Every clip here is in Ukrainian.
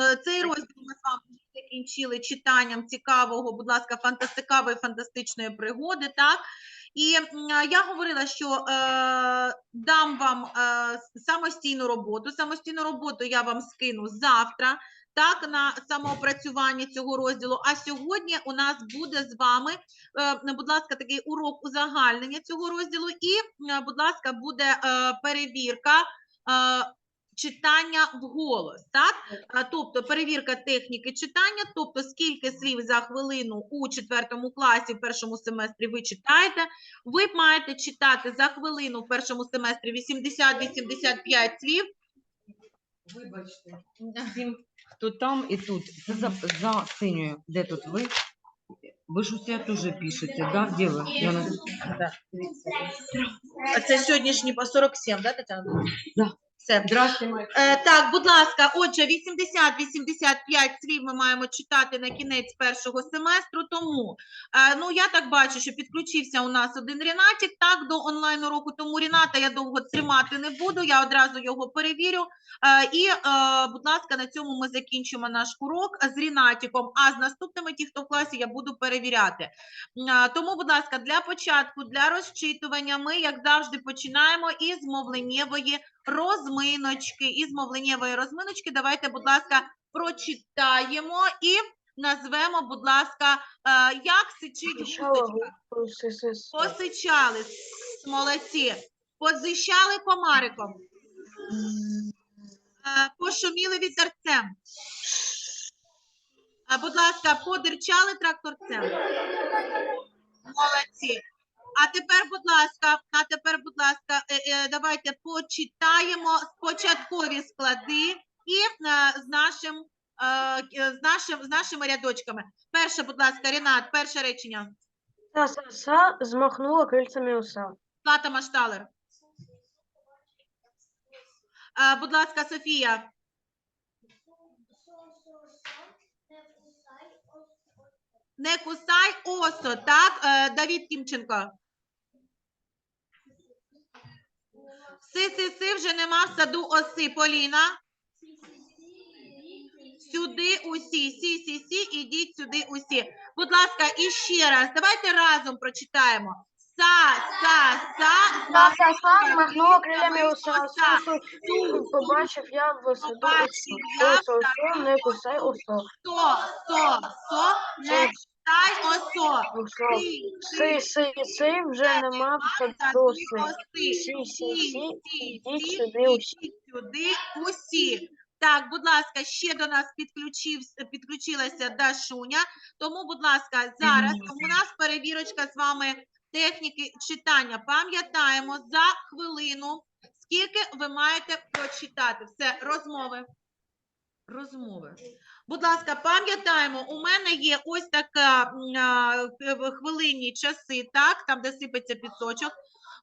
е, цей розділ ми з вами закінчили читанням цікавого, будь ласка, фантастикавої фантастичної пригоди, так? І я говорила, що е, дам вам е, самостійну роботу. Самостійну роботу я вам скину завтра, так, на самоопрацювання цього розділу. А сьогодні у нас буде з вами, е, будь ласка, такий урок узагальнення цього розділу, і, е, будь ласка, буде е, перевірка. е, Читання вголос, так? А, Тобто перевірка техніки читання, тобто скільки слів за хвилину у четвертому класі в першому семестрі ви читаєте. Ви маєте читати за хвилину в першому семестрі 80-85 слів. Вибачте. Всім, хто там і тут, це за, за синьою. Де тут ви? Ви ж усе теж пишете, да? Де ви? Я не... А це сьогоднішній по 47, да, Тетяна? Да. Здрасте. Е, так, будь ласка, отже, 80-85 слів ми маємо читати на кінець першого семестру. Тому е, ну я так бачу, що підключився у нас один Рінатік так до онлайн уроку. Тому Ріната я довго тримати не буду. Я одразу його перевірю. Е, і, е, будь ласка, на цьому ми закінчимо наш урок з Рінатіком. А з наступними, ті, хто в класі, я буду перевіряти. Е, тому, будь ласка, для початку, для розчитування, ми, як завжди, починаємо із мовленнєвої розминочки. Із мовленнєвої розминочки давайте, будь ласка, прочитаємо і назвемо, будь ласка, е, як сичить гусечка. Посичали, молодці. Позищали комариком. Е, Пошуміли вітерцем. Е, Будь ласка, подирчали тракторцем. Молодці. А тепер, будь ласка, а тепер, будь ласка, е, е, давайте почитаємо спочаткові склади і е, з нашим з нашим з нашими рядочками. Перше, будь ласка, Рінат, перше речення. Са-са-са змахнула крильцями оса. Плата Машталер. Будь ласка, Софія. Не кусай осо, так? Давід Тімченко. Си-си-си, вже нема в саду оси. Поліна. Сюди усі. Сі-сі-сі, ідіть сюди усі. Будь ласка, і ще раз. Давайте разом прочитаємо. Са, са, са, Са-са-са змахнула крильцями оса. оса. Су-су, побачив я в саду. Осо, не кусай осо. Со, со, со, не читай осо. Осо. Си, Си-си-си вже нема в саду оси. Сі-сі-сі, ідіть сюди усі. Сюди усі. Так, будь ласка, ще до нас підключив, підключилася Дашуня. Тому, будь ласка, зараз у нас перевірочка з вами техніки читання. Пам'ятаємо за хвилину, скільки ви маєте прочитати. Все, розмови. Розмови. Будь ласка, пам'ятаємо, у мене є ось така хвилинні часи, так, там, де сипеться пісочок.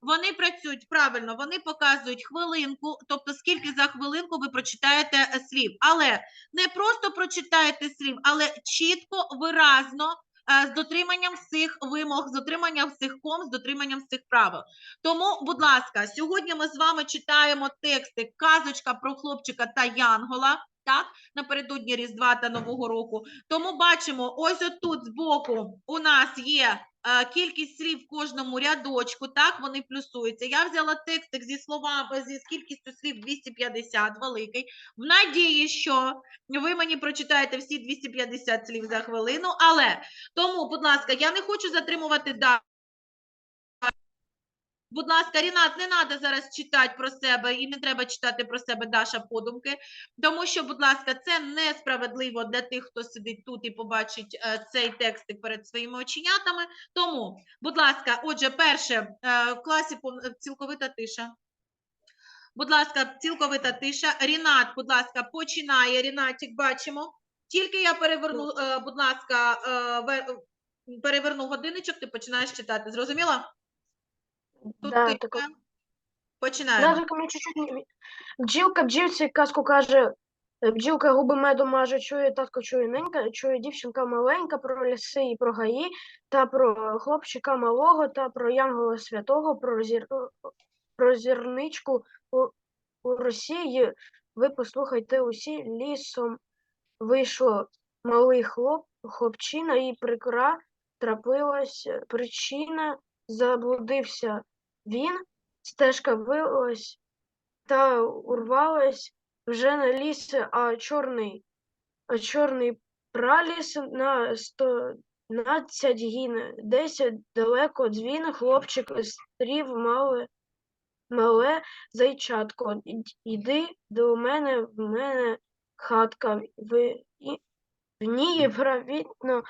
Вони працюють правильно, вони показують хвилинку, тобто скільки за хвилинку ви прочитаєте е, слів. Але не просто прочитаєте слів, але чітко, виразно, е, з дотриманням всіх вимог, з дотриманням всіх ком, з дотриманням всіх правил. Тому, будь ласка, сьогодні ми з вами читаємо тексти Казочка про хлопчика та Янгола. Так, напередодні Різдва та Нового року. Тому бачимо, ось отут збоку у нас є е, кількість слів в кожному рядочку, так, вони плюсуються. Я взяла текстик зі словами, зі кількістю слів 250, великий, в надії, що ви мені прочитаєте всі 250 слів за хвилину, але тому, будь ласка, я не хочу затримувати далі. Будь ласка, Рінат, не треба зараз читати про себе і не треба читати про себе Даша подумки, тому що, будь ласка, це несправедливо для тих, хто сидить тут і побачить е, цей текстик перед своїми оченятами. Тому, будь ласка, отже, перше, е, в класі е, цілковита тиша. Будь ласка, цілковита тиша. Рінат, будь ласка, починає. Рінатик, бачимо. Тільки я переверну, будь ласка, переверну годинничок, ти починаєш читати. Зрозуміла? Тут Да, тиша. так. Починаємо. Даже мені чуть-чуть не... Бджілка бджілці казку каже, е, бджілка губи меду маже, чує татко, чує ненька, чує дівчинка маленька про ліси і про гаї, та про хлопчика малого, та про янгола святого, про, зір... про зірничку у, у Росії, ви послухайте усі, лісом вийшло малий хлоп, хлопчина, і прикра трапилась причина, заблудився він, стежка вилась та урвалась вже на ліс, а чорний, а чорний праліс на стонадцять гін, десять далеко дзвін, хлопчик стрів мале, мале зайчатко, «Ідь- іди до мене, в мене хатка, в, і, в ній правітно,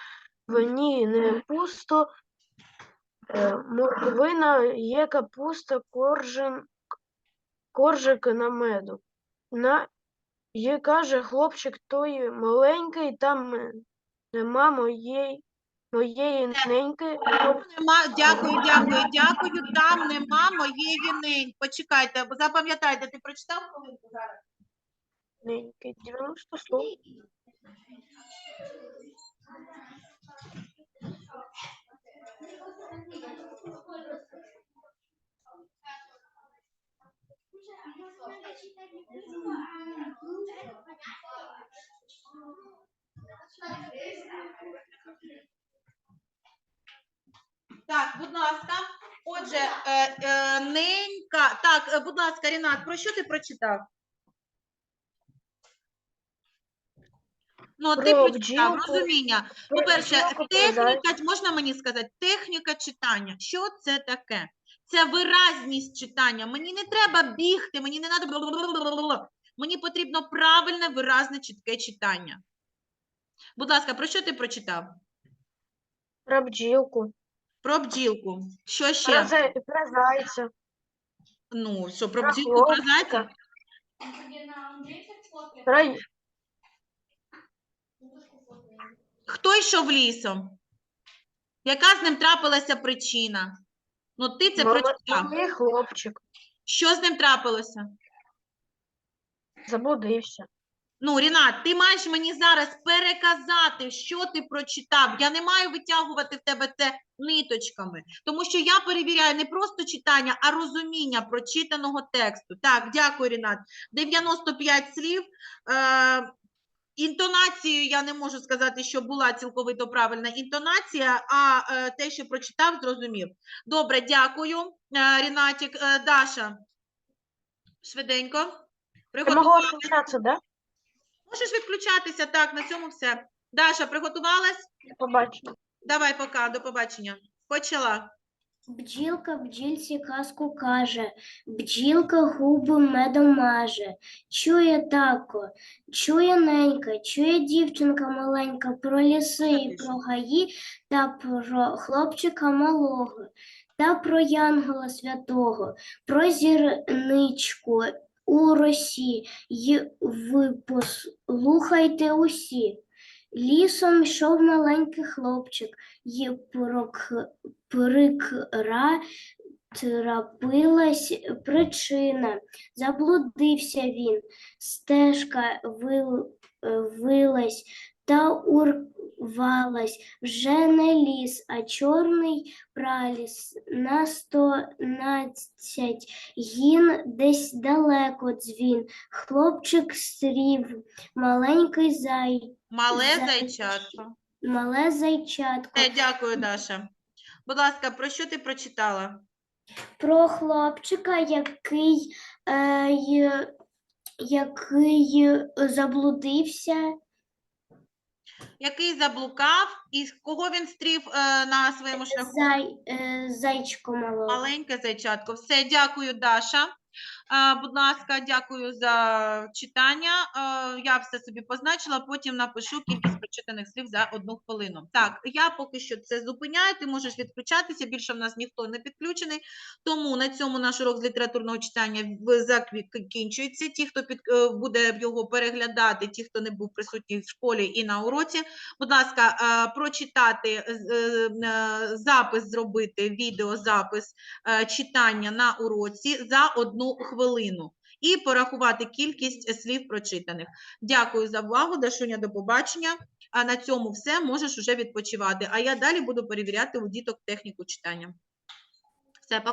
в ній не пусто, морквина є капуста, коржин, коржик на меду. На, є, каже хлопчик той маленький, там е, нема моєї, моєї неньки, Нема, дякую, дякую, дякую. Там нема моєї нень. Почекайте, бо запам'ятайте, ти прочитав хвилинку зараз? неньки, 90 слов. Так, будь ласка. Отже, е, е, ненька. Так, е, будь ласка, Рінат, про що ти прочитав? Ну, ти Про прочитав бджілку, розуміння. про По-перше, бджілку, техніка, можна мені сказати, техніка читання. Що це таке? Це виразність читання. Мені не треба бігти, мені не треба. Мені потрібно правильне, виразне, чітке читання. Будь ласка, про що ти прочитав? Про бджілку, Про бджілку. Що про, ще? про зайця, Ну, що, про про бджілку, про зайця? про, й- Хто йшов лісом? Яка з ним трапилася причина? Ну, ти це прочитав. малий хлопчик, Що з ним трапилося? заблудився. Ну, Рінат, ти маєш мені зараз переказати, що ти прочитав. Я не маю витягувати в тебе це ниточками, тому що я перевіряю не просто читання, а розуміння прочитаного тексту. Так, дякую, Рінат. 95 слів. Е, інтонацією я не можу сказати, що була цілковито правильна інтонація, а е, те, що прочитав, зрозумів. Добре, дякую, е, Рінатік. Е, Даша, швиденько. Приготувалась? включатися, да? Можеш відключатися, так, на цьому все. Даша, приготувалась? Побачимо. Давай, пока, до побачення. Почала. Бджілка бджільці казку каже, бджілка губи медом маже. Чує тако, чує ненька, чує дівчинка маленька про ліси і про гаї та про хлопчика малого, та про янгола святого, про зірничку у росі, й ви послухайте усі. Лісом йшов маленький хлопчик, й прок прикра трапилась причина. Заблудився він, стежка вил, вилась та урвалась вже не ліс, а чорний праліс на стонадцять гін десь далеко дзвін. Хлопчик стрів, маленький зай, Мале Зай- зайчатко. мале зайчатко. Е, дякую, Даша. Будь ласка, про що ти прочитала? про хлопчика, який, е, який заблудився, Який заблукав і кого він стрів е, на своєму шляху? зай, е, зайчко малого. Маленьке зайчатко. Все, дякую, Даша. Будь ласка, дякую за читання. Я все собі позначила, потім напишу кількість прочитаних слів за одну хвилину. Так, я поки що це зупиняю. Ти можеш відключатися. Більше в нас ніхто не підключений. Тому на цьому наш урок з літературного читання закінчується. Ті, хто під, е, буде його переглядати, ті, хто не був присутній в школі і на уроці, будь ласка, е, прочитати е, запис, зробити відеозапис читання на уроці за одну хвилину і порахувати кількість слів прочитаних. Дякую за увагу, Дашуня, до побачення. А на цьому все, можеш вже відпочивати. А я далі буду перевіряти у діток техніку читання. Все, пока.